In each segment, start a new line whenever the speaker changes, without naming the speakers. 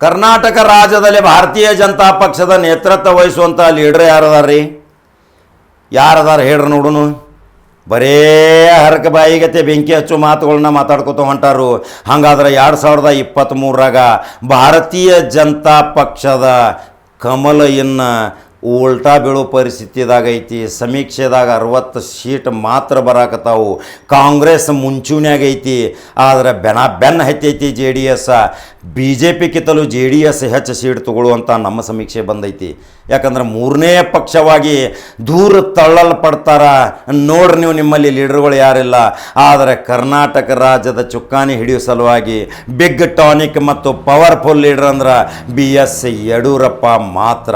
ಕರ್ನಾಟಕ ರಾಜ್ಯದಲ್ಲಿ ಭಾರತೀಯ ಜನತಾ ಪಕ್ಷದ ನೇತೃತ್ವ ವಹಿಸುವಂಥ ಲೀಡರ್ ಯಾರದಾರ್ರಿ? ಯಾರದಾರ ಹೇಳ್ರಿ ನೋಡುನು. ಬರೇ ಹರಕ ಬಾಯಿಗತೆ ಬೆಂಕಿ ಹಚ್ಚು ಮಾತುಗಳನ್ನ ಮಾತಾಡ್ಕೊತ ಹೊಂಟಾರು. ಹಂಗಾದ್ರೆ ಎರಡು ಸಾವಿರದ ಇಪ್ಪತ್ತ್ಮೂರಾಗ ಭಾರತೀಯ ಜನತಾ ಪಕ್ಷದ ಕಮಲ ಇನ್ನು ಉಲ್ಟಾ ಬೀಳೋ ಪರಿಸ್ಥಿತಿದಾಗ ಐತಿ, ಸಮೀಕ್ಷೆದಾಗ ಅರವತ್ತು ಸೀಟ್ ಮಾತ್ರ ಬರಾಕತ್ತಾವು. ಕಾಂಗ್ರೆಸ್ ಮುಂಚೂನ್ಯಾಗ ಐತಿ, ಆದ್ರೆ ಬೆನ ಬೆನ್ನ ಹತ್ತೈತಿ J D S. B J P ಕಿತ್ತಲೂ J D S ಹೆಚ್ಚು ಸೀಟ್ ತೊಗೊಳ್ಳುವಂಥ ನಮ್ಮ ಸಮೀಕ್ಷೆ ಬಂದೈತಿ. ಯಾಕಂದ್ರೆ ಮೂರನೇ ಪಕ್ಷವಾಗಿ ದೂರ ತಳ್ಳಲ್ಪಡ್ತಾರ. ನೋಡ್ರಿ ನೀವು ನಿಮ್ಮಲ್ಲಿ ಲೀಡರ್ಗಳು ಯಾರಿಲ್ಲ. ಆದರೆ ಕರ್ನಾಟಕ ರಾಜ್ಯದ ಚುಕ್ಕಾಣಿ ಹಿಡಿಯೋ ಸಲುವಾಗಿ ಬಿಗ್ ಟಾನಿಕ್ ಮತ್ತು ಪವರ್ಫುಲ್ ಲೀಡರ್ ಅಂದ್ರೆ ಬಿ ಎಸ್ ಯಡಿಯೂರಪ್ಪ ಮಾತ್ರ.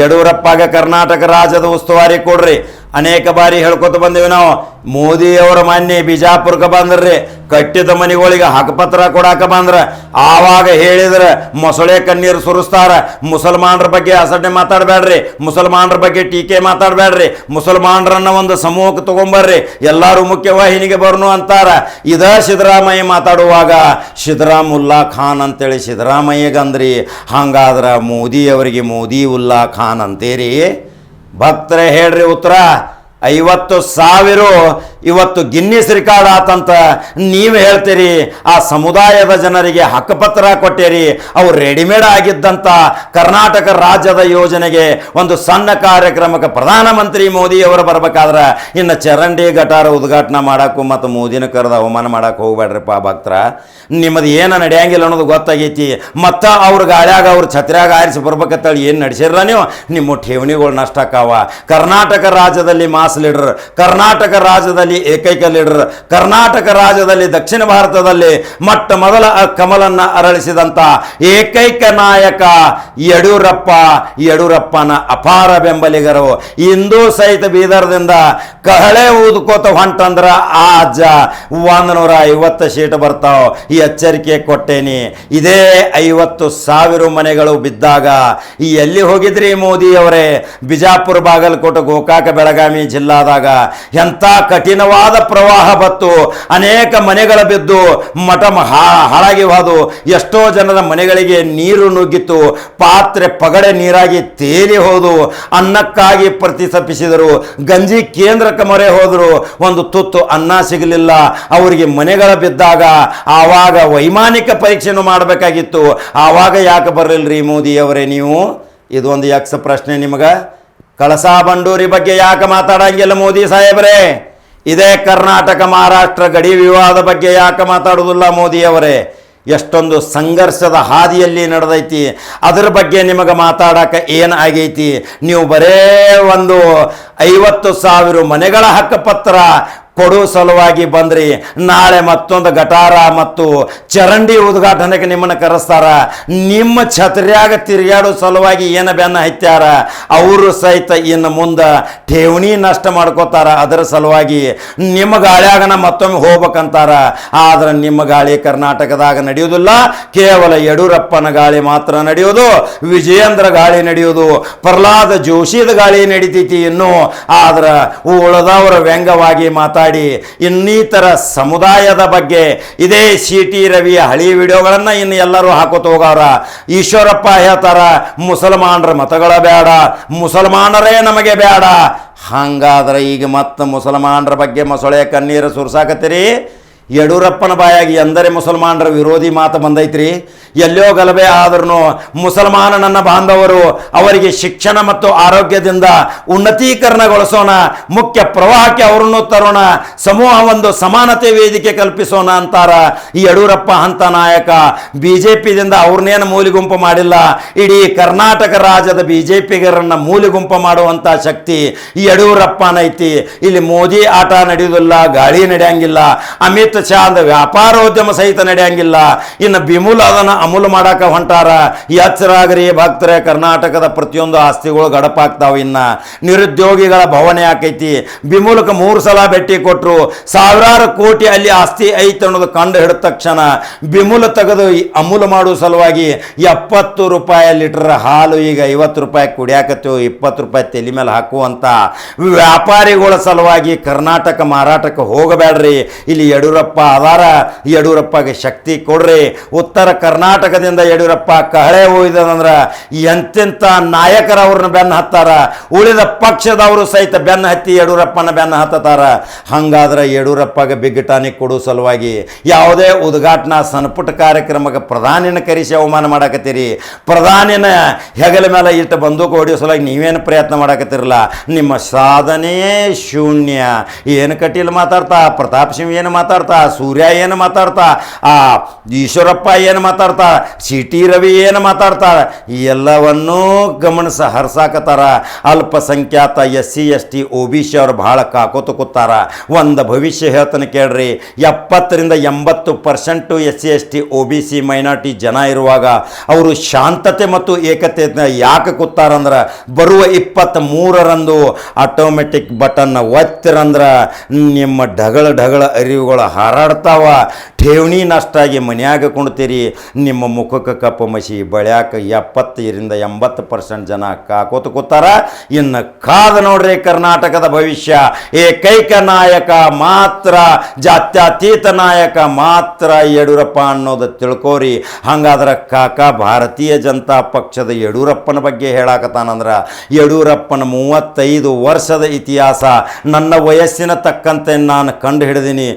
ಯಡಿಯೂರಪ್ಪಗೆ ಕರ್ನಾಟಕ ರಾಜ್ಯದ ಉಸ್ತುವಾರಿ ಕೊಡ್ರಿ. ಅನೇಕ ಬಾರಿ ಹೇಳ್ಕೊತ ಬಂದೇವಿ ನಾವು. ಮೋದಿಯವರ ಮಾನ್ಯ ಬಿಜಾಪುರಕ್ಕೆ ಬಂದ್ರಿ. ಕಟ್ಟಿದ ಮನೆಗಳಿಗೆ ಹಕ್ಕಪತ್ರ ಕೊಡಾಕ ಬಂದ್ರ. ಆವಾಗ ಹೇಳಿದ್ರೆ ಮೊಸಳೆ ಕಣ್ಣೀರು ಸುರಿಸ್ತಾರ. ಮುಸಲ್ಮಾನರ ಬಗ್ಗೆ ಅಸಡ್ಡೆ ಮಾತಾಡಬೇಡ್ರಿ. ಮುಸಲ್ಮಾನರ ಬಗ್ಗೆ ಟೀಕೆ ಮಾತಾಡಬೇಡ್ರಿ. ಮುಸಲ್ಮಾನರನ್ನ ಒಂದು ಸಮೂಹಕ್ಕೆ ತಗೊಂಬರ್ರಿ. ಎಲ್ಲರೂ ಮುಖ್ಯವಾಹಿನಿಗೆ ಬರ್ನು ಅಂತಾರ. ಇದ ಸಿದ್ದರಾಮಯ್ಯ ಮಾತಾಡುವಾಗ, ಸಿದ್ದರಾಮುಲ್ಲಾ ಖಾನ್ ಅಂತೇಳಿ ಸಿದ್ದರಾಮಯ್ಯಗಂದ್ರಿ ಹಂಗಾದ್ರ ಮೋದಿಯವರಿಗೆ ಮೋದಿ ಉಲ್ಲಾ ಖಾನ್ ಅಂತೀರಿ. ಭಕ್ತರೇ ಹೇಳ್ರಿ ಉತ್ತರ ಐವತ್ತು ಸಾವಿರ ಇವತ್ತು ಗಿನ್ನಿಸ್ ರೆಕಾರ್ಡ್ ಆತಂತ ನೀವು ಹೇಳ್ತೀರಿ, ಆ ಸಮುದಾಯದ ಜನರಿಗೆ ಹಕ್ಕುಪತ್ರ ಕೊಟ್ಟಿರಿ, ಅವು ರೆಡಿಮೇಡ್ ಆಗಿದ್ದಂಥ ಕರ್ನಾಟಕ ರಾಜ್ಯದ ಯೋಜನೆಗೆ ಒಂದು ಸಣ್ಣ ಕಾರ್ಯಕ್ರಮಕ್ಕೆ ಪ್ರಧಾನಮಂತ್ರಿ ಮೋದಿಯವರು ಬರಬೇಕಾದ್ರೆ ಇನ್ನು ಚರಂಡಿ ಗಟಾರ ಉದ್ಘಾಟನೆ ಮಾಡೋಕ್ಕೂ ಮತ್ತು ಮೋದಿನ ಕರೆದು ಅವಮಾನ ಮಾಡಕ್ಕೆ ಹೋಗ್ಬೇಡ್ರಿಪ್ಪ ಭಕ್ತರ. ನಿಮ್ಮದು ಏನು ನಡೆಯಂಗಿಲ್ಲ ಅನ್ನೋದು ಗೊತ್ತಾಗೈತಿ. ಮತ್ತು ಅವ್ರ ಗಾಳ್ಯಾಗ, ಅವ್ರ ಛತ್ರ್ಯಾಗ ಆರಿಸಿ ಬರ್ಬೇಕಂತೇಳಿ ಏನು ನಡೆಸಿರ ನೀವು? ನಿಮ್ಮ ಠೇವಣಿಗಳು ನಷ್ಟ ಆಕಾವ ಕರ್ನಾಟಕ ರಾಜ್ಯದಲ್ಲಿ ಮಾಸ್ ಲೀಡರ್, ಕರ್ನಾಟಕ ರಾಜ್ಯದಲ್ಲಿ ಏಕೈಕ ಲೀಡರ್ ಕರ್ನಾಟಕ ರಾಜ್ಯದಲ್ಲಿ ದಕ್ಷಿಣ ಭಾರತದಲ್ಲಿ ಮೊಟ್ಟ ಮೊದಲ ಕಮಲನ್ನು ಅರಳಿಸಿದಂಥ ಏಕೈಕ ನಾಯಕ ಯಡಿಯೂರಪ್ಪ. ಯಡಿಯೂರಪ್ಪನ ಅಪಾರ ಬೆಂಬಲಿಗರು. ಇಂದು ಸಹಿತ ಬೀದರ್ದಿಂದ ಕಹಳೆ ಊದ್ಕೋತ ಹೊಂಟಂದ್ರ ಆ ಅಜ್ಜ ಒಂದು ನೂರ ಐವತ್ತು ಸೀಟ್ ಬರ್ತಾವ. ಈ ಎಚ್ಚರಿಕೆ ಕೊಟ್ಟೇನಿ. ಇದೇ ಐವತ್ತು ಸಾವಿರ ಮನೆಗಳು ಬಿದ್ದಾಗ ಈ ಎಲ್ಲಿ ಹೋಗಿದ್ರಿ ಮೋದಿ ಅವರೇ ಬಿಜಾಪುರ, ಬಾಗಲಕೋಟೆ, ಗೋಕಾಕ, ಬೆಳಗಾವಿ ಜಿಲ್ಲಾದಾಗ ಎಂಥ ಕಠಿಣವಾದ ಪ್ರವಾಹ ಬತ್ತು. ಅನೇಕ ಮನೆಗಳ ಬಿದ್ದು ಮಠ ಹಾಳಾಗಿ ಹೋದು. ಎಷ್ಟೋ ಜನರ ಮನೆಗಳಿಗೆ ನೀರು ನುಗ್ಗಿತ್ತು. ಪಾತ್ರೆ ಪಗಡೆ ನೀರಾಗಿ ತೇಲಿ ಹೋದು. ಅನ್ನಕ್ಕಾಗಿ ಪ್ರತಿಸಪಿಸಿದರು. ಗಂಜಿ ಕೇಂದ್ರಕ್ಕೆ ಮೊರೆ ಹೋದರು. ಒಂದು ತುತ್ತು ಅನ್ನ ಸಿಗಲಿಲ್ಲ. ಅವರಿಗೆ ಮನೆಗಳ ಬಿದ್ದಾಗ ಆವಾಗ ವೈಮಾನಿಕ ಪರೀಕ್ಷೆನೂ ಮಾಡಬೇಕಾಗಿತ್ತು. ಆವಾಗ ಯಾಕೆ ಬರಲಿಲ್ರಿ ಮೋದಿ ಅವರೇ ನೀವು? ಇದೊಂದು ಯಕ್ಷ ಪ್ರಶ್ನೆ ನಿಮಗೆ. ಕಳಸಾ ಬಂಡೂರಿ ಬಗ್ಗೆ ಯಾಕೆ ಮಾತಾಡಂಗಿಲ್ಲ ಮೋದಿ ಸಾಹೇಬರೇ? ಇದೇ ಕರ್ನಾಟಕ ಮಹಾರಾಷ್ಟ್ರ ಗಡಿ ವಿವಾದ ಬಗ್ಗೆ ಯಾಕೆ ಮಾತಾಡುವುದಿಲ್ಲ ಮೋದಿ ಅವರೇ ಎಷ್ಟೊಂದು ಸಂಘರ್ಷದ ಹಾದಿಯಲ್ಲಿ ನಡೆದೈತಿ. ಅದರ ಬಗ್ಗೆ ನಿಮಗೆ ಮಾತಾಡಕ ಏನು ಆಗೈತಿ? ನೀವು ಬರೇ ಒಂದು ಐವತ್ತು ಸಾವಿರ ಮನೆಗಳ ಹಕ್ಕುಪತ್ರ ಕೊಡೋ ಸಲುವಾಗಿ ಬಂದ್ರಿ. ನಾಳೆ ಮತ್ತೊಂದು ಗಟಾರ ಮತ್ತು ಚರಂಡಿ ಉದ್ಘಾಟನೆಗೆ ನಿಮ್ಮನ್ನು ಕರೆಸ್ತಾರ. ನಿಮ್ಮ ಛತ್ರಿಯಾಗ ತಿರುಗಾಡೋ ಸಲುವಾಗಿ ಏನು ಬೆನ್ನ ಹತ್ಯಾರ? ಅವರು ಸಹಿತ ಇನ್ನು ಮುಂದೆ ಠೇವಣಿ ನಷ್ಟ ಮಾಡ್ಕೋತಾರ. ಅದರ ಸಲುವಾಗಿ ನಿಮ್ಮ ಗಾಳ್ಯಾಗನ ಮತ್ತೊಮ್ಮೆ ಹೋಗ್ಬೇಕಂತಾರ. ಆದ್ರೆ ನಿಮ್ಮ ಗಾಳಿ ಕರ್ನಾಟಕದಾಗ ನಡೆಯುವುದಿಲ್ಲ. ಕೇವಲ ಯಡಿಯೂರಪ್ಪನ ಗಾಳಿ ಮಾತ್ರ ನಡೆಯೋದು ವಿಜಯೇಂದ್ರ ಗಾಳಿ ನಡೆಯೋದು ಪ್ರಹ್ಲಾದ ಜೋಶಿದ ಗಾಳಿ ನಡೀತೈತಿ ಇನ್ನು. ಆದ್ರೆ ಉಳದವರ ವ್ಯಂಗವಾಗಿ ಮಾತಾಡಿ ಇನ್ನಿತರ ಸಮುದಾಯದ ಬಗ್ಗೆ ಇದೇ ಸಿ ಟಿ ರವಿಯ ಹಳಿ ವಿಡಿಯೋಗಳನ್ನು ಇನ್ನು ಎಲ್ಲರೂ ಹಾಕೋತ ಹೋಗವ್ರ ಈಶ್ವರಪ್ಪ ಹೇಳ್ತಾರ, ಮುಸಲ್ಮಾನರ ಮತಗಳ ಬೇಡ ಮುಸಲ್ಮಾನರೇ ನಮಗೆ ಬೇಡ ಹಂಗಾದ್ರೆ ಈಗ ಮತ್ತೆ ಮುಸಲ್ಮಾನರ ಬಗ್ಗೆ ಮೊಸಳೆ ಕಣ್ಣೀರು ಸುರ್ಸಾಕತ್ತೀರಿ? ಯಡಿಯೂರಪ್ಪನ ಬಾಯಾಗಿ ಎಂದರೆ ಮುಸಲ್ಮಾನರ ವಿರೋಧಿ ಮಾತು ಬಂದೈತ್ರಿ. ಎಲ್ಲೋ ಗಲಭೆ ಆದ್ರೂ ಮುಸಲ್ಮಾನ ನನ್ನ ಬಾಂಧವರು, ಅವರಿಗೆ ಶಿಕ್ಷಣ ಮತ್ತು ಆರೋಗ್ಯದಿಂದ ಉನ್ನತೀಕರಣಗೊಳಿಸೋಣ, ಮುಖ್ಯ ಪ್ರವಾಹಕ್ಕೆ ಅವರನ್ನು ತರೋಣ, ಸಮೂಹ ಒಂದು ಸಮಾನತೆ ವೇದಿಕೆ ಕಲ್ಪಿಸೋಣ ಅಂತಾರ ಈ ಯಡಿಯೂರಪ್ಪ ಅಂತ ನಾಯಕ. ಬಿ ಜೆ ಪಿದಿಂದ ಅವ್ರನ್ನೇನು ಮೂಲಿಗುಂಪು ಮಾಡಿಲ್ಲ, ಇಡೀ ಕರ್ನಾಟಕ ರಾಜ್ಯದ ಬಿ ಜೆ ಪಿಗರನ್ನ ಮೂಲಿಗುಂಪು ಮಾಡುವಂಥ ಶಕ್ತಿ ಈ ಯಡಿಯೂರಪ್ಪನೈತಿ. ಇಲ್ಲಿ ಮೋದಿ ಆಟ ನಡೆಯುವುದಿಲ್ಲ ಗಾಳಿ ನಡೆಯಂಗಿಲ್ಲ, ಅಮಿತ್ ಶಾ ಅಂದ ವ್ಯಾಪಾರೋದ್ಯಮ ಸಹಿತ ನಡೆಯಂಗಿಲ್ಲ. ಇನ್ನು ಬಿಮುಲ್ ಅದನ್ನು ಅಮೂಲ ಮಾಡಾಕ ಹೊಂಟಾರ. ಎಚ್ಚರಾಗ್ರಿ ಭಕ್ತರೆ, ಕರ್ನಾಟಕದ ಪ್ರತಿಯೊಂದು ಆಸ್ತಿಗಳು ಗಡಪಾಗ್ತಾವೆ ಇನ್ನ. ನಿರುದ್ಯೋಗಿಗಳ ಭವನೆ ಆಕೈತಿ. ಬಿಮೂಲಕ್ಕೆ ಮೂರು ಸಲ ಭೇಟಿ ಕೊಟ್ಟರು ಸಾವಿರಾರು ಕೋಟಿ ಅಲ್ಲಿ ಆಸ್ತಿ ಐತೆ ಅನ್ನೋದು ಕಂಡು ಹಿಡಿದ ತಕ್ಷಣ ಬಿಮುಲ ತೆಗೆದು ಅಮೂಲ ಅಮೂಲ್ ಮಾಡುವ ಸಲುವಾಗಿ ಎಪ್ಪತ್ತು ರೂಪಾಯಿ ಲೀಟರ್ ಹಾಲು ಈಗ ಐವತ್ತು ರೂಪಾಯಿ ಕುಡಿಯಾಕತ್ತೇವು. ಇಪ್ಪತ್ತು ರೂಪಾಯಿ ತಲೆ ಮೇಲೆ ಹಾಕುವಂತ ವ್ಯಾಪಾರಿಗಳ ಸಲುವಾಗಿ ಕರ್ನಾಟಕ ಮಾರಾಟಕ್ಕೆ ಹೋಗಬೇಡ್ರಿ. ಇಲ್ಲಿ ಯಡಿಯೂರಪ್ಪ ಯಡಿಯೂರಪ್ಪ ಅದಾರ ಯಡಿಯೂರಪ್ಪಗೆ ಶಕ್ತಿ ಕೊಡ್ರಿ. ಉತ್ತರ ಕರ್ನಾಟಕದಿಂದ ಯಡಿಯೂರಪ್ಪ ಕಹಳೆ ಹೋಯ್ದಂದ್ರೆ ಎಂತೆಂಥ ನಾಯಕರವ್ರನ್ನ ಬೆನ್ನು ಹತ್ತಾರ. ಉಳಿದ ಪಕ್ಷದವರು ಸಹಿತ ಬೆನ್ನು ಹತ್ತಿ ಯಡಿಯೂರಪ್ಪನ ಬೆನ್ನು ಹತ್ತತಾರ. ಹಂಗಾದ್ರೆ ಯಡಿಯೂರಪ್ಪಗೆ ಬಿಗ್ ಕೊಡೋ ಸಲುವಾಗಿ ಯಾವುದೇ ಉದ್ಘಾಟನಾ ಸಣ್ಪುಟ್ಟ ಕಾರ್ಯಕ್ರಮಕ್ಕೆ ಪ್ರಧಾನಿನ ಕರೆಸಿ ಅವಮಾನ ಮಾಡಕತ್ತೀರಿ. ಪ್ರಧಾನಿನ ಹೆಗಲ ಮೇಲೆ ಇಟ್ಟು ಬಂದೂಕು ಹೊಡೆಯೋ ಸಲುವಾಗಿ ನೀವೇನು ಪ್ರಯತ್ನ ಮಾಡಕತ್ತಿರಲ್ಲ. ನಿಮ್ಮ ಸಾಧನೆಯೇ ಶೂನ್ಯ. ಏನು ಕಟೀಲ್ ಮಾತಾಡ್ತಾ? ಪ್ರತಾಪ್ ಸಿಂಹ ಏನು ಮಾತಾಡ್ತಾ? ಸೂರ್ಯ ಏನು ಮಾತಾಡ್ತಾ? ಆ, ಈಶ್ವರಪ್ಪ ಏನು ಮಾತಾಡ್ತಾ? ಸಿ ಟಿ ರವಿ ಏನು ಮಾತಾಡ್ತಾ? ಎಲ್ಲವನ್ನೂ ಗಮನಿಸ ಹರ್ಸಾಕತ್ತಾರ ಅಲ್ಪಸಂಖ್ಯಾತ S C S T O B C ಅವ್ರು ಭಾಳ ಕಾಕೋತ ಕೂತಾರ. ಒಂದು ಭವಿಷ್ಯ ಹೇಳ್ತಾನೆ ಕೇಳ್ರಿ. ಎಪ್ಪತ್ತರಿಂದ ಎಂಬತ್ತು percent S C S T O B C minority ಜನ ಇರುವಾಗ ಅವರು ಶಾಂತತೆ ಮತ್ತು ಏಕತೆ ಯಾಕೆ ಕೂತಾರಂದ್ರೆ? ಬರುವ ಇಪ್ಪತ್ತ ಮೂರರಂದು ಆಟೋಮೆಟಿಕ್ ಬಟನ್ ಒತ್ತಿರಂದ್ರೆ ನಿಮ್ಮ ಢಗಳ ಢಗಳ ಅರಿವುಗಳು ಹಾರಾಡ್ತಾವ. ಠೇವಣಿ ನಷ್ಟಾಗಿ ಮನ್ಯಾಗ ಕುಣ್ತೀರಿ ನಿಮ್ಮ ಮುಖಕ್ಕೆ ಕಪ್ಪು ಮಸಿ ಬಳ್ಯಾಕ ಎಪ್ಪತ್ತರಿಂದ ಎಂಬತ್ತು ಪರ್ಸೆಂಟ್ ಜನ ಕಾಕೋತ ಕೂತಾರ. ಇನ್ನು ಕಾದ ನೋಡ್ರಿ ಕರ್ನಾಟಕದ ಭವಿಷ್ಯ. ಏಕೈಕ ನಾಯಕ ಮಾತ್ರ, ಜಾತ್ಯತೀತ ನಾಯಕ ಮಾತ್ರ ಯಡಿಯೂರಪ್ಪ ಅನ್ನೋದು ತಿಳ್ಕೋರಿ. ಹಂಗಾದ್ರೆ ಕಾಕ ಭಾರತೀಯ ಜನತಾ ಪಕ್ಷದ ಯಡಿಯೂರಪ್ಪನ ಬಗ್ಗೆ ಹೇಳಾಕತ್ತಾನಂದ್ರೆ, ಯಡಿಯೂರಪ್ಪನ ಮೂವತ್ತೈದು ವರ್ಷದ ಇತಿಹಾಸ ನನ್ನ ವಯಸ್ಸಿನ ತಕ್ಕಂತೆ ನಾನು ಕಂಡು ಹಿಡಿದೀನಿ.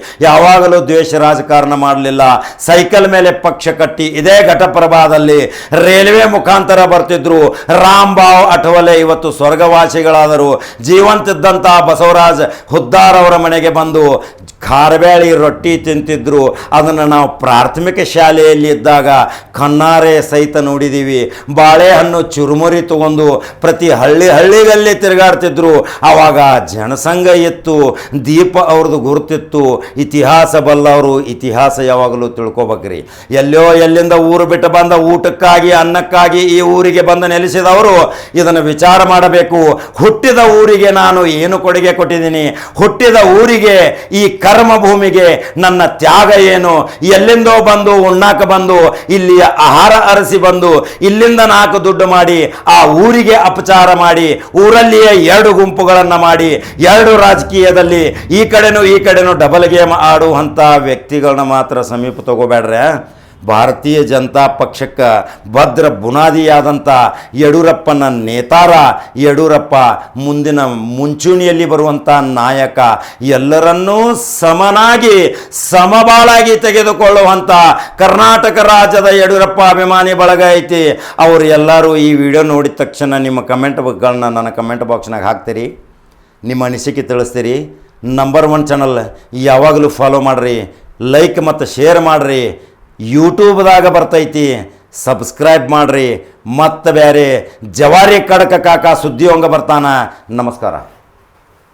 ಯಾವಾಗಲೂ ದ್ವೇಷ ರಾಜಕಾರಣ ಮಾಡಲಿಲ್ಲ. ಸೈಕಲ್ ಮೇಲೆ ಪಕ್ಷ ಕಟ್ಟಿ ಇದೇ ಘಟಪ್ರಭಾದಲ್ಲಿ ರೈಲ್ವೆ ಮುಖಾಂತರ ಬರ್ತಿದ್ರು. ರಾಮ್ಬಾವ್ ಅಠವಲೆ ಇವತ್ತು ಸ್ವರ್ಗವಾಸಿಗಳಾದರು. ಜೀವಂತಿದ್ದಂತಹ ಬಸವರಾಜ್ ಹುದ್ದಾರ್ ಅವರ ಮನೆಗೆ ಬಂದು ಖಾರಬೇಳಿ ರೊಟ್ಟಿ ತಿಂತಿದ್ರು. ಅದನ್ನು ನಾವು ಪ್ರಾಥಮಿಕ ಶಾಲೆಯಲ್ಲಿ ಇದ್ದಾಗ ಕಣ್ಣಾರೆ ಸಹಿತ ನೋಡಿದ್ದೀವಿ ಬಾಳೆಹಣ್ಣು ಚುರುಮುರಿ ತಗೊಂಡು ಪ್ರತಿ ಹಳ್ಳಿ ಹಳ್ಳಿಗಳಲ್ಲಿ ತಿರುಗಾಡ್ತಿದ್ರು. ಆವಾಗ ಜನಸಂಘ ಇತ್ತು. ದೀಪ ಅವ್ರದ್ದು ಗುರುತಿತ್ತು. ಇತಿಹಾಸ ಬಲ್ಲವರು ಇತಿಹಾಸ ಯಾವಾಗಲೂ ತಿಳ್ಕೊಬೇಕ್ರಿ. ಎಲ್ಲೋ ಎಲ್ಲಿಂದ ಊರು ಬಿಟ್ಟು ಬಂದ ಊಟಕ್ಕಾಗಿ, ಅನ್ನಕ್ಕಾಗಿ ಈ ಊರಿಗೆ ಬಂದು ನೆಲೆಸಿದವರು ಇದನ್ನು ವಿಚಾರ ಮಾಡಬೇಕು. ಹುಟ್ಟಿದ ಊರಿಗೆ ನಾನು ಏನು ಕೊಡುಗೆ ಕೊಟ್ಟಿದ್ದೀನಿ? ಹುಟ್ಟಿದ ಊರಿಗೆ ಈ ಕರ್ಮ ಭೂಮಿಗೆ ನನ್ನ ತ್ಯಾಗ ಏನು? ಎಲ್ಲಿಂದೋ ಬಂದು ಉಣ್ಣಾಕ ಬಂದು, ಇಲ್ಲಿಯ ಆಹಾರ ಅರಸಿ ಬಂದು, ಇಲ್ಲಿಂದ ನಾಲ್ಕು ದುಡ್ಡು ಮಾಡಿ, ಆ ಊರಿಗೆ ಅಪಚಾರ ಮಾಡಿ, ಊರಲ್ಲಿಯೇ ಎರಡು ಗುಂಪುಗಳನ್ನು ಮಾಡಿ, ಎರಡು ರಾಜಕೀಯದಲ್ಲಿ ಈ ಕಡೆನೂ ಈ ಕಡೆನೂ ಡಬಲ್ ಗೇಮ್ ಆಡುವಂಥ ವ್ಯಕ್ತಿಗಳನ್ನ ಮಾತ್ರ ಸಮೀಪ ತಗೋಬೇಡ್ರೆ ಭಾರತೀಯ ಜನತಾ ಪಕ್ಷಕ್ಕೆ ಭದ್ರ ಬುನಾದಿಯಾದಂಥ ಯಡಿಯೂರಪ್ಪನ ನೇತಾರ ಯಡಿಯೂರಪ್ಪ ಮುಂದಿನ ಮುಂಚೂಣಿಯಲ್ಲಿ ಬರುವಂಥ ನಾಯಕ ಎಲ್ಲರನ್ನೂ ಸಮನಾಗಿ, ಸಮಬಾಳಾಗಿ ತೆಗೆದುಕೊಳ್ಳುವಂಥ ಕರ್ನಾಟಕ ರಾಜ್ಯದ ಯಡಿಯೂರಪ್ಪ ಅಭಿಮಾನಿ ಬಳಗ ಐತಿ. ಅವರು ಎಲ್ಲರೂ ಈ ವಿಡಿಯೋ ನೋಡಿದ ತಕ್ಷಣ ನಿಮ್ಮ ಕಮೆಂಟ್ಗಳನ್ನ ನನ್ನ ಕಮೆಂಟ್ ಬಾಕ್ಸ್ನಾಗ ಹಾಕ್ತೀರಿ. ನಿಮ್ಮ ಅನಿಸಿಕೆ ತಿಳಿಸ್ತೀರಿ. ನಂಬರ್ ಒನ್ ಚಾನಲ್ ಯಾವಾಗಲೂ ಫಾಲೋ ಮಾಡಿರಿ ಲೈಕ್ ಮತ್ತು ಶೇರ್ ಮಾಡಿರಿ. ಯೂಟ್ಯೂಬ್ದಾಗ ಬರ್ತೈತಿ. ಸಬ್ಸ್ಕ್ರೈಬ್ ಮಾಡಿರಿ. ಮತ್ತು ಬೇರೆ ಜವಾರಿ ಕಡಕ ಕಾಕ ಸುದ್ದಿ ಹಂಗೆ ಬರ್ತಾನ. ನಮಸ್ಕಾರ.